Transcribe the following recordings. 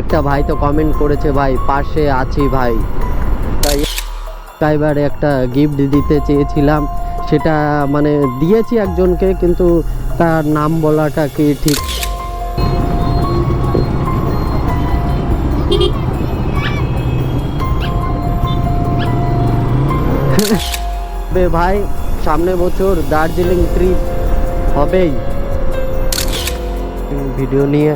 একটা ভাই তো কমেন্ট করেছে, ভাই, পাশে আছি ভাই। তাই ড্রাইভার একটা গিফট দিতে চেয়েছিলাম। সেটা মানে দিয়েছি একজনকে, কিন্তু তার নাম বলাটা কি ঠিক? ভাই সামনে বছর দার্জিলিং ট্রিপ হবেই। ভিডিও নিয়ে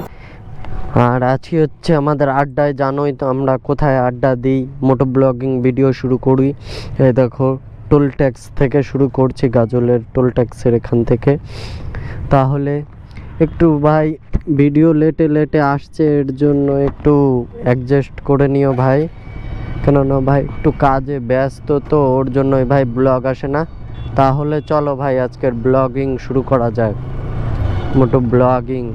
আর আজকে হচ্ছে আমাদের আড্ডায়, জানোই তো আমরা কোথায় আড্ডা দিই। মোটো ব্লগিং ভিডিও শুরু করি। এই দেখো, টোল ট্যাক্স থেকে শুরু করছি, গাজলের টোল ট্যাক্সের এখান থেকে। তাহলে একটু ভাই, ভিডিও লেটে লেটে আসছে, এর জন্য একটু অ্যাডজাস্ট করে নিও ভাই। কেননা ভাই, একটু কাজে ব্যস্ত তো, ওর জন্যই ভাই ব্লগ আসে না। তাহলে চলো ভাই, আজকের ব্লগিং শুরু করা যাক। মোটো ব্লগিং।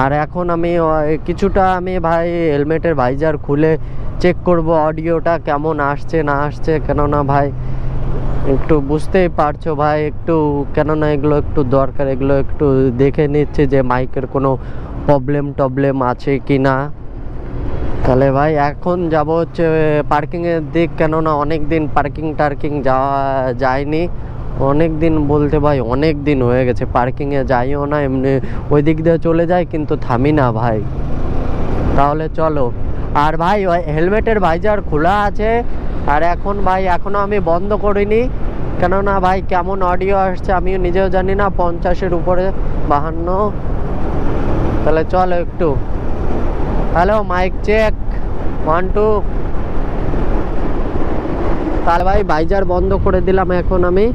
আর এখন আমি কিছুটা আমি ভাই হেলমেটের ভাইজার খুলে চেক করব অডিওটা কেমন আসছে, না আসছে, কেননা ভাই একটু বুঝতেই পারছ ভাই, একটু কেননা এগুলো একটু দরকার, এগুলো একটু দেখে নিচ্ছে যে মাইকের কোনো প্রবলেম টবলেম আছে কি না তাহলে ভাই এখন যাব হচ্ছে পার্কিংয়ের দিক, কেননা অনেক দিন পার্কিং টার্কিং যাওয়া যায়নি। অনেক দিন বলতে ভাই অনেক দিন হয়ে গেছে। পার্কিংয়ে যাইও না, এমনি ওই দিক দিয়ে চলে যাই, কিন্তু থামি না ভাই। তাহলে চলো। আর ভাই হেলমেটের ভাইজার খোলা আছে। আর এখন ভাই, এখনও আমি বন্ধ করিনি। কেননা ভাই, কেমন অডিও আসছে আমিও নিজেও জানি না, পঞ্চাশের উপরে বাহান্ন। তাহলে চলো একটু। Hello mike check one two তাহলে ভাই, ভাইজার বন্ধ করে দিলাম এখন আমি।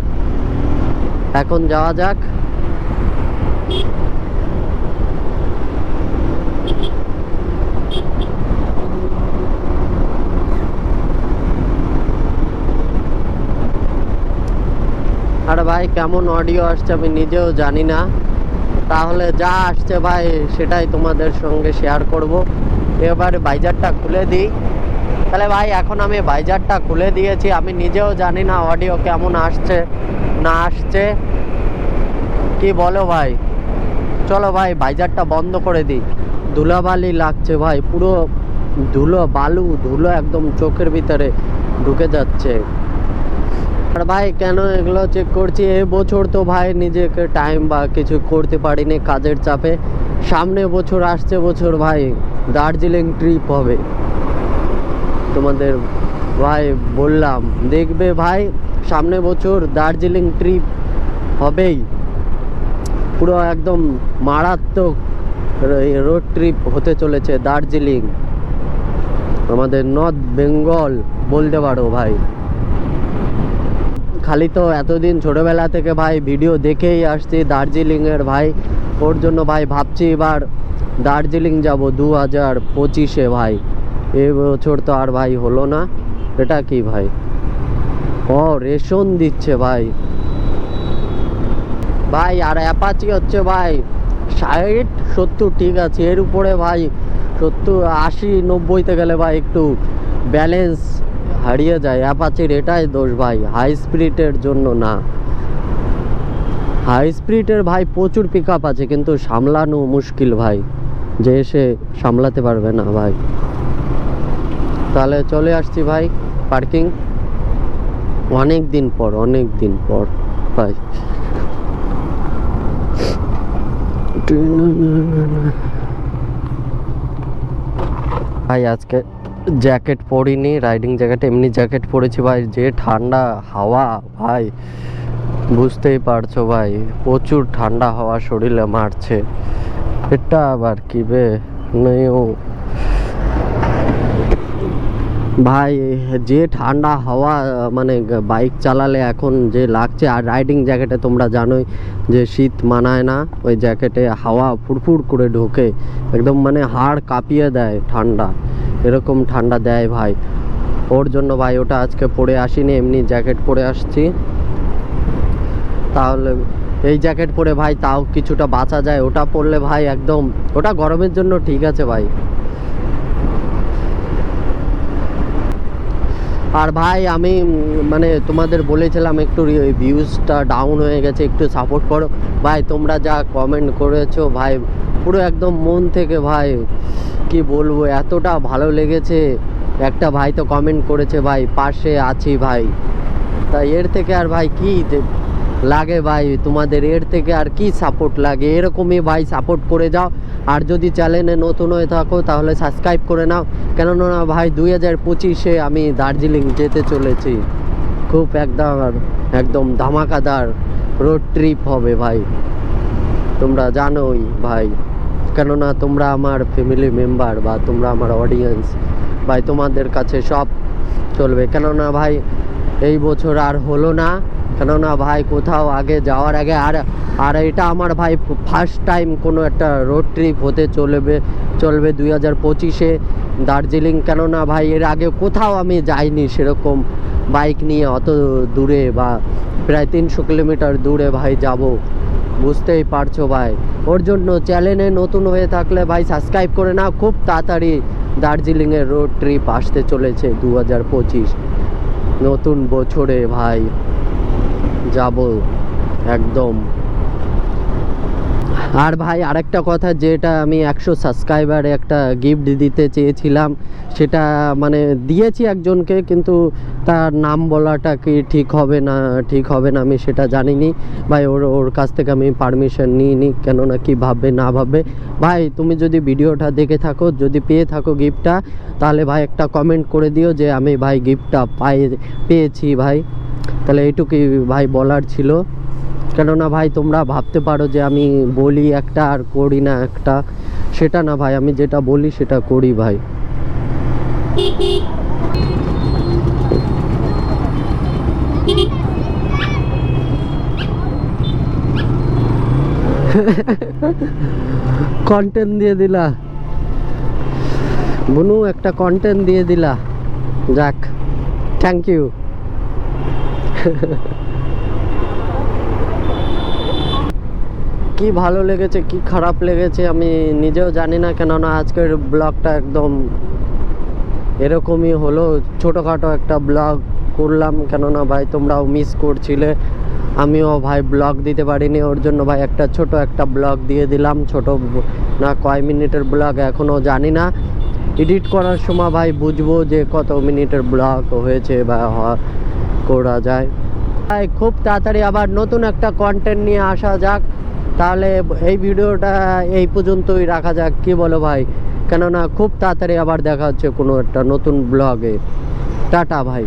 এখন যাওয়া যাক। আর ভাই, কেমন অডিও আসছে আমি নিজেও জানি না। তাহলে যা আসছে ভাই, সেটাই তোমাদের সঙ্গে শেয়ার করব। এবার বাইজারটা খুলে দিই। তাহলে ভাই, এখন আমি বাইজারটা খুলে দিয়েছি। আমি নিজেও জানি না অডিও কেমন আসছে। না আসছে। কি বলো ভাই? চলো ভাই বাইজারটা বন্ধ করে দিই। ধুলাবালি লাগছে ভাই, পুরো ধুলো, বালু, ধুলো একদম চোখের ভিতরে ঢুকে যাচ্ছে। আর ভাই, কেন এগুলো চেক করছি? এ বছর তো ভাই নিজেকে টাইম বা কিছু করতে পারিনি কাজের চাপে। সামনে বছর, আসছে বছর ভাই, দার্জিলিং ট্রিপ হবে। তোমাদের ভাই বললাম, দেখবে ভাই সামনে বছর দার্জিলিং ট্রিপ হবেই। পুরো একদম মারাত্মক রোড ট্রিপ হতে চলেছে দার্জিলিং। আমাদের নর্থ বেঙ্গল বলতে পারো ভাই। খালি তো এতদিন ছোটোবেলা থেকে ভাই ভিডিও দেখেই আসছি দার্জিলিংয়ের ভাই। ওর জন্য ভাই ভাবছি এবার দার্জিলিং যাব দু হাজার পঁচিশে ভাই। বছর তো আর ভাই হলো না। এটা কি ভাই? ও রেশন দিচ্ছে ভাই। ভাই, আর অ্যাপাচি হচ্ছে ভাই, ষাট, সত্তর, ঠিক আছে। এর উপরে ভাই, সত্তর, আশি নব্বইতে গেলে ভাই একটু ব্যালেন্স হারিয়ে যায়। অ্যাপাচির এটাই দোষ ভাই হাই স্পিরিটের জন্য না। হাই স্পিরিটের ভাই প্রচুর পিক আছে, কিন্তু সামলানো মুশকিল ভাই। যে এসে সামলাতে পারবে না ভাই। তাহলে চলে আসছি ভাই পার্কিং অনেক দিন পর, অনেক দিন পর, ভাই। ভাই, আজকে জ্যাকেট পরিনি রাইডিং জ্যাকেট এমনি জ্যাকেট পরেছি ভাই। যে ঠান্ডা হাওয়া, ভাই, বুঝতেই পারছ ভাই, প্রচুর ঠান্ডা হাওয়া শরীরে মারছে। এটা আবার কি বে? নেও। ভাই, যে ঠান্ডা হাওয়া মানে বাইক চালালে এখন যে লাগছে, আর রাইডিং জ্যাকেটে তোমরা জানোই যে শীত মানায় না, ওই জ্যাকেটে হাওয়া ফুরফুর করে ঢোকে, একদম মানে হাড় কাঁপিয়ে দেয় ঠান্ডা, এরকম ঠান্ডা দেয় ভাই। ওর জন্য ভাই ওটা আজকে পরে আসিনি, এমনি জ্যাকেট পরে আসছি। তাহলে এই জ্যাকেট পরে ভাই তাও কিছুটা বাঁচা যায়, ওটা পরলে ভাই একদম, ওটা গরমের জন্য ঠিক আছে ভাই। আর ভাই, আমি মানে তোমাদের বলেছিলাম একটু ভিউজটা ডাউন হয়ে গেছে, একটু সাপোর্ট করো। ভাই, তোমরা যা কমেন্ট করেছ, ভাই, পুরো একদম মন থেকে, ভাই, কি বলব, এতটা ভালো লেগেছে। একটা ভাই তো কমেন্ট করেছে, ভাই, পাশে আছি ভাই। তা এর থেকে আর ভাই, কী লাগে ভাই, তোমাদের এর থেকে আর কি সাপোর্ট লাগে? এরকমই ভাই সাপোর্ট করে যাও। আর যদি চ্যানেলে নতুন হয়ে থাকো, তাহলে সাবস্ক্রাইব করে নাও। কেননা ভাই, দুই হাজার পঁচিশে আমি দার্জিলিং যেতে চলেছি। খুব একদম একদম ধামাকাদার রোড ট্রিপ হবে ভাই। তোমরা জানোই ভাই। কেননা তোমরা আমার ফ্যামিলি মেম্বার বা তোমরা আমার অডিয়েন্স ভাই, তোমাদের কাছে সব চলবে। কেননা ভাই, এই বছর আর হলো না। কেননা ভাই, কোথাও আগে যাওয়ার আগে আর আর এটা আমার ভাই ফার্স্ট টাইম কোনো একটা রোড ট্রিপ হতে চলবে চলবে দুই হাজার পঁচিশে দার্জিলিং। কেননা ভাই, এর আগে কোথাও আমি যাইনি সেরকম বাইক নিয়ে অত দূরে বা প্রায় তিনশো কিলোমিটার দূরে ভাই যাব। বুঝতেই পারছ ভাই। ওর জন্য চ্যানেলে নতুন হয়ে থাকলে ভাই সাবস্ক্রাইব করে না খুব তাড়াতাড়ি দার্জিলিংয়ের রোড ট্রিপ আসতে চলেছে দু হাজার পঁচিশ। নতুন বছরে ভাই। যাব, একদম। আর ভাই, আরেকটা কথা যেটা আমি একশো সাবস্ক্রাইবারে একটা গিফট দিতে চেয়েছিলাম, সেটা মানে দিয়েছি একজনকে, কিন্তু তার নাম বলাটা কি ঠিক হবে না, ঠিক হবে না আমি সেটা জানিনি। ভাই, ওর ওর কাছ থেকে আমি পারমিশন নিই নিইনি কেননা কি ভাববে, না ভাববে। ভাই, তুমি যদি ভিডিওটা দেখে থাকো, যদি পেয়ে থাকো গিফটটা তাহলে ভাই একটা কমেন্ট করে দিও যে আমি ভাই গিফটটা পাই পেয়েছি ভাই। তাহলে এইটুকুই ভাই বলার ছিল। কেননা ভাই, তোমরা ভাবতে পারো যে আমি বলি একটা আর করি না একটা। সেটা না ভাই, আমি যেটা বলি সেটা করি ভাই। কন্টেন্ট দিয়ে দিলা। বুনু, একটা কন্টেন্ট দিয়ে দিলা। যাক থ্যাংক ইউ কি ভালো লেগেছে, কি খারাপ লেগেছে আমি নিজেও জানি না, কেননা আজকের ব্লগটা একদম এরকমই হলো। ছোটোখাটো একটা ব্লগ করলাম, কেননা ভাই তোমরাও মিস করছিলে। আমিও ভাই ব্লগ দিতে পারিনি, ওর জন্য ভাই একটা ছোট একটা ব্লগ দিয়ে দিলাম, ছোট না কয় মিনিটের ব্লগ এখনও জানি না। এডিট করার সময় ভাই বুঝব যে কত মিনিটের ব্লগ হয়েছে বা করা যায়। তাই খুব তাড়াতাড়ি আবার নতুন একটা কন্টেন্ট নিয়ে আসা যাক। তাহলে এই ভিডিওটা এই পর্যন্তই রাখা যাক। কি বলো ভাই? কেননা খুব তাড়াতাড়ি আবার দেখা হচ্ছে কোনো একটা নতুন ব্লগে টাটা ভাই।